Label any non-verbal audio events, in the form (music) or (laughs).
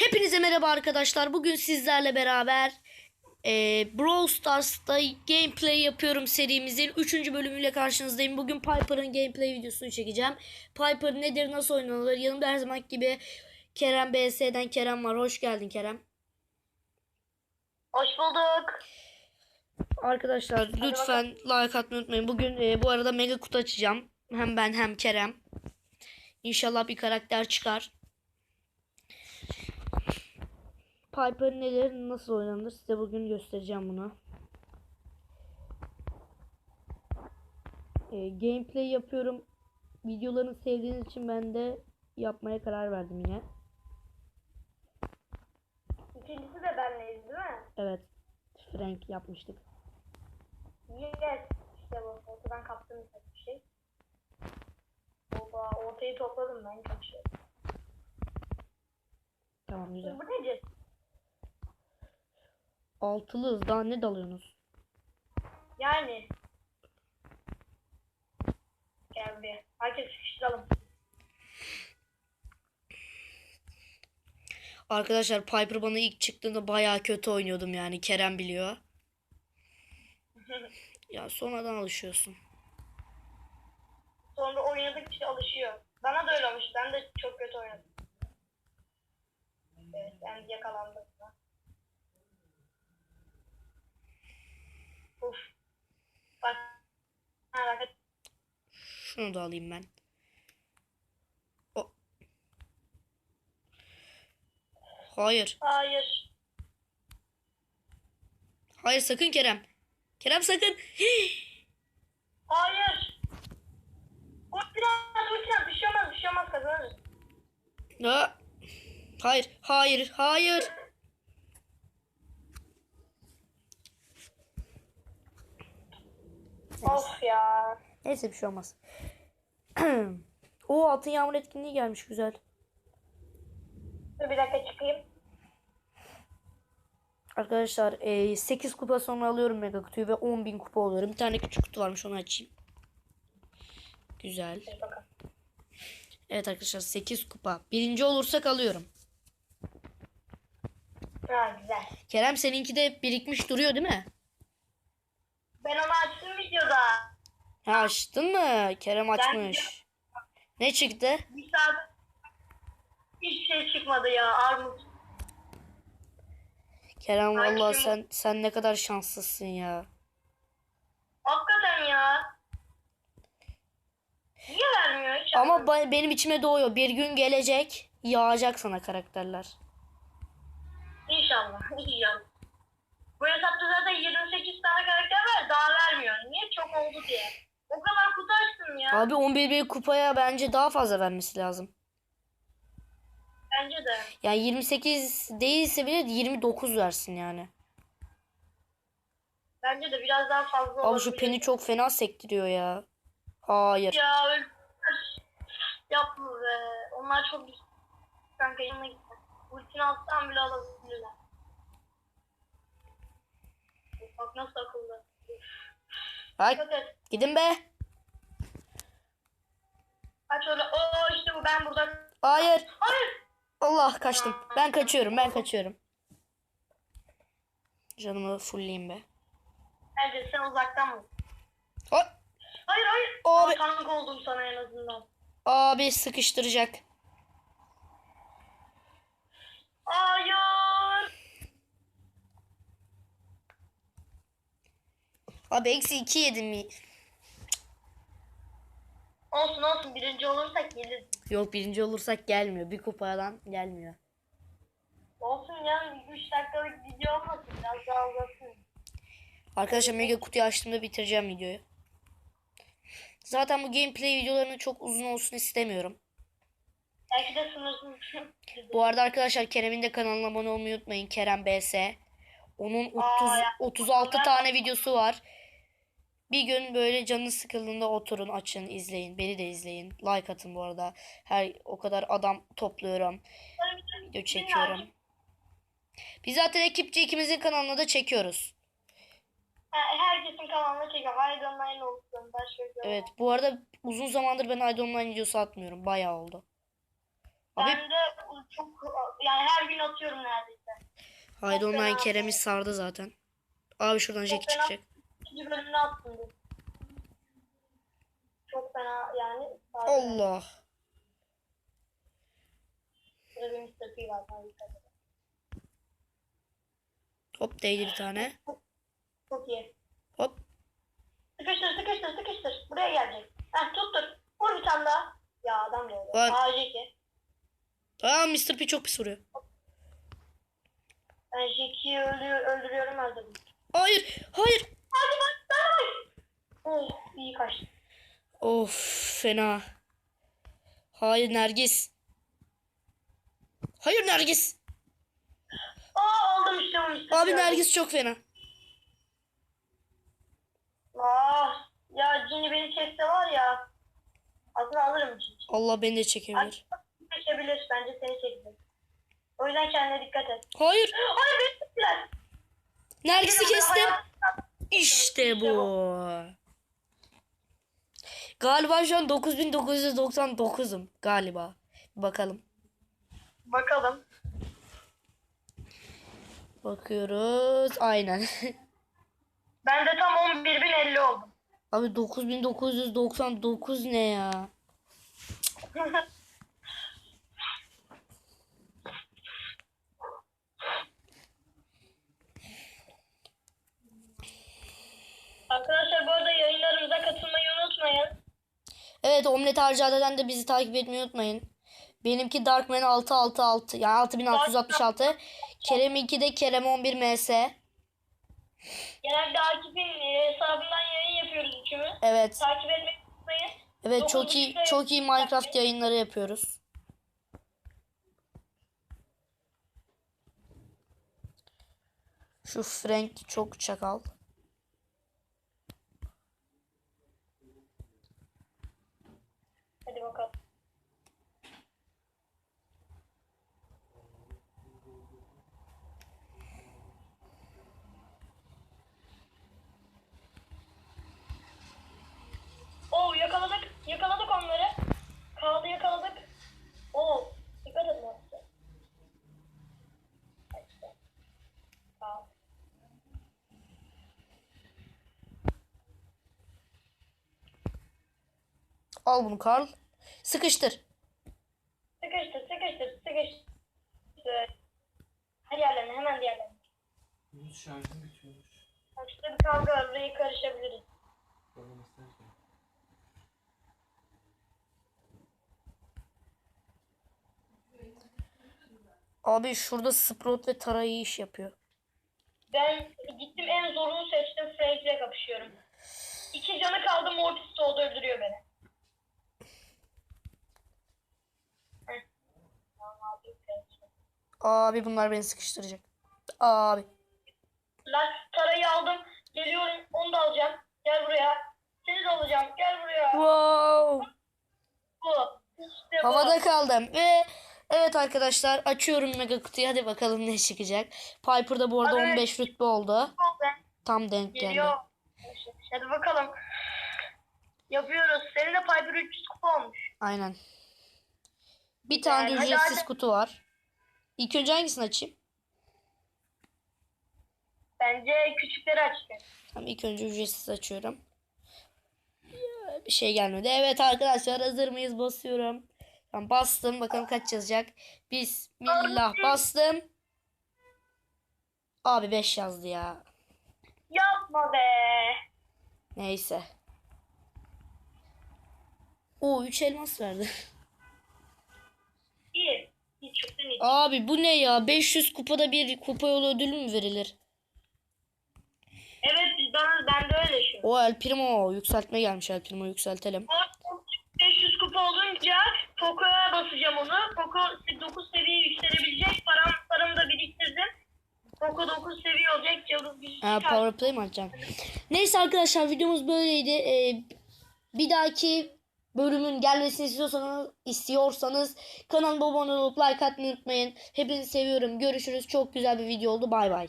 Hepinize merhaba arkadaşlar. Bugün sizlerle beraber e, Brawl Stars'ta gameplay yapıyorum serimizin 3. bölümüyle karşınızdayım. Bugün Piper'ın gameplay videosunu çekeceğim. Piper nedir, nasıl oynanılır? Yanımda her zaman gibi Kerem BS'den Kerem var. Hoş geldin Kerem. Hoş bulduk. Arkadaşlar lütfen like atmayı unutmayın. Bugün e, bu arada mega kutu açacağım. Hem ben hem Kerem. İnşallah bir karakter çıkar. Piper nedir, nasıl oynanır size bugün göstereceğim bunu. E, gameplay yapıyorum. Videolarını sevdiğiniz için ben de yapmaya karar verdim yine. İkincisi de benleyiz değil mi? Evet. Frank yapmıştık. Yes. İşte bu. Ortadan kaptım bir şey. Oba, ortayı topladım ben çok şey. Tamam güzel. Bu nece? Altılıyız daha ne dalıyorsunuz? Yani. Gel bir. Herkes sıkıştıralım. Arkadaşlar Piper bana ilk çıktığında bayağı kötü oynuyordum yani Kerem biliyor. (laughs) Ya sonradan alışıyorsun. Sonra oynadıkça alışıyor. Bana da öyle olmuş. Ben de çok kötü oynadım. Evet, ben yakalandım. Uf. Bak. Ha, bak. Şunu da alayım ben. O. Hayır. Hayır. Hayır sakın Kerem. Kerem sakın. (gasps) Hayır. Ultinas, ultinas. Bir şey olmaz, bir şey olmaz kazanırız. Ha. Hayır, hayır, hayır. Of ya. Neyse bir şey olmaz. (clears throat) o altın yağmur etkinliği gelmiş güzel. Dur bir dakika çıkayım. Arkadaşlar 8 kupa sonra alıyorum mega kutuyu ve 10.000 kupa oluyorum. Bir tane küçük kutu varmış onu açayım. Güzel. Evet arkadaşlar 8 kupa. Birinci olursak alıyorum. Ha güzel. Kerem seninki de birikmiş duruyor değil mi? Ben onu açtım videoda. Ha açtın mı? Kerem açmış. Ne çıktı? Bir saat hiçbir şey çıkmadı ya. Armut. Kerem Ay, vallahi kim- sen sen ne kadar şanslısın ya. Hakikaten ya. Niye vermiyor hiç? Ama ba- benim içime doğuyor. Bir gün gelecek yağacak sana karakterler. İnşallah. İnşallah. Bu hesapta zaten 28 tane karakter var. Daha vermiyor. Niye? Çok oldu diye. O kadar kutu açtım ya. Abi 11 bir kupaya bence daha fazla vermesi lazım. Bence de. Yani 28 değilse bile 29 versin yani. Bence de biraz daha fazla Abi şu peni çok fena sektiriyor ya. Hayır. Ya öyle yapma be. Onlar çok. Kanka yanına gitme. Ultini alsam bile alabilirler. Bak nasıl akıllı. Et. gidin be. Öyle. Oo işte bu ben burada. Hayır. Hayır. Allah kaçtım. Ben kaçıyorum. Ben kaçıyorum. Canımı fullleyeyim be. Bence sen uzaktan mı? Ay, Hayır hayır. Abi. Tank oldum sana en azından. abi sıkıştıracak. Hayır. Abi eksi 2 yedim mi? Olsun olsun birinci olursak geliriz. Yok birinci olursak gelmiyor. Bir kupadan gelmiyor. Olsun ya 3 dakikalık video olmasın biraz daha uzasın. Arkadaşlar mega kutuyu açtığımda bitireceğim videoyu. Zaten bu gameplay videolarını çok uzun olsun istemiyorum. Belki de sınırsız. Bu arada arkadaşlar Kerem'in de kanalına abone olmayı unutmayın. Kerem BS. Onun 30, Aa, ya. 36 tane videosu var. Bir gün böyle canınız sıkıldığında oturun, açın, izleyin. Beni de izleyin. Like atın bu arada. Her o kadar adam topluyorum. Video çekiyorum. Biz zaten ekipçe ikimizin kanalına da çekiyoruz. Herkesin kanalına çekiyor. Haydi online olsun. Başka bir Evet bu arada uzun zamandır ben Ayda Online videosu atmıyorum. Bayağı oldu. Abi Ben de çok yani her gün atıyorum neredeyse. haydi online. Kerem'i sardı zaten. Abi şuradan fena. çıkacak. İkinci bölümünü attım. dün. Çok fena yani. Allah. Burada bir Mr. P var. Hop değdi bir tane. Çok iyi. Hop. Sıkıştır sıkıştır sıkıştır. Buraya gelecek. Heh tuttur. Vur bir tane daha. Ya adam geldi. Var. Aa Jackie. Aa Mr. P çok pis vuruyor. Ben Jackie'yi öldürüyor, öldürüyorum öldürdüm. Hayır. Hayır. Hadi bak ben bak. Oh iyi kaçtı. Of fena. Hayır Nergis. Hayır Nergis. Aa aldım işte bu Mr. Abi. Nergis çok fena. Ah ya Cini beni çekse var ya. Aslında alırım Cini. Allah beni de çekebilir. Çekebilir. Bence seni çekti. O yüzden kendine dikkat et. Hayır. Hayır beni çektiler. Nergis'i kestim. hayatım- İşte bu. Galiba şu an 9999'um galiba. Bakalım. Bakalım. Bakıyoruz. Aynen. (laughs) Ben de tam 11.050 oldum. Abi 9999 ne ya? (laughs) Arkadaşlar bu arada yayınlarımıza katılmayı unutmayın. Evet Omlet Harcade'den de bizi takip etmeyi unutmayın. Benimki Darkman 666 yani 6666. Kerem'inki de Kerem 11 MS. Genelde Akif'in e, hesabından yayın yapıyoruz üçümüz. Evet. Takip etmeyi unutmayın. Evet çok iyi çok iyi Minecraft yayınları yapıyoruz. Şu Frank çok çakal. Hadi bakalım. Oo yakaladık. Yakaladık onları. Kaldı yakaladık. Oo dikkat edin orası. İşte. Tamam. Al bunu Karl. Sıkıştır. Sıkıştır sıkıştır sıkıştır. Her yerlerine hemen diğerlerine. Yunus şarjım bitiyormuş. Bak şurada bir kavga var. Burayı karışabiliriz. Bana mesaj. Abi şurada Sprout ve Tara iyi iş yapıyor. Ben gittim en zorunu seçtim. Frank'le kapışıyorum. İki canı kaldı. Mortis de oldu öldürüyor beni. Heh. Tamam, aldım Frank'i. Abi bunlar beni sıkıştıracak. Abi. Lan Tara'yı aldım. Geliyorum. Onu da alacağım. Gel buraya. Seni de alacağım. Gel buraya. Wow. Bu. İşte bu. Havada kaldım ve evet arkadaşlar açıyorum mega kutuyu hadi bakalım ne çıkacak. Piper da bu arada Hadi. 15 rütbe oldu. Tam denk geldi. Geliyor. Hadi bakalım. Yapıyoruz. Senin de Piper 300 kupa olmuş. Aynen. Bir tane de Hadi, ücretsiz kutu var. İlk önce hangisini açayım? Bence küçükleri açtı. Tamam ilk önce ücretsiz açıyorum. Bir şey gelmedi. Evet arkadaşlar hazır mıyız? Basıyorum. Tamam bastım. Bakalım kaç yazacak. Bismillah bastım. Abi 5 yazdı ya. Yapma be. Neyse. O 3 elmas verdi. (laughs) Abi bu ne ya? 500 kupada bir kupa yolu ödülü mü verilir? Evet ben, ben de öyle şu. O El Primo yükseltme gelmiş El Primo yükseltelim. O 500 kupa olunca Poco'ya basacağım onu. Poco 9 seviye yükselebilecek. Param, paramı da biriktirdim. Poco 9 seviye olacak. Yıldız gücü Ha, çıkar. power play mi açacağım? Neyse arkadaşlar videomuz böyleydi. Ee, bir dahaki bölümün gelmesini istiyorsanız istiyorsanız kanalıma abone olup like atmayı unutmayın. Hepinizi seviyorum. Görüşürüz. Çok güzel bir video oldu. Bay bay.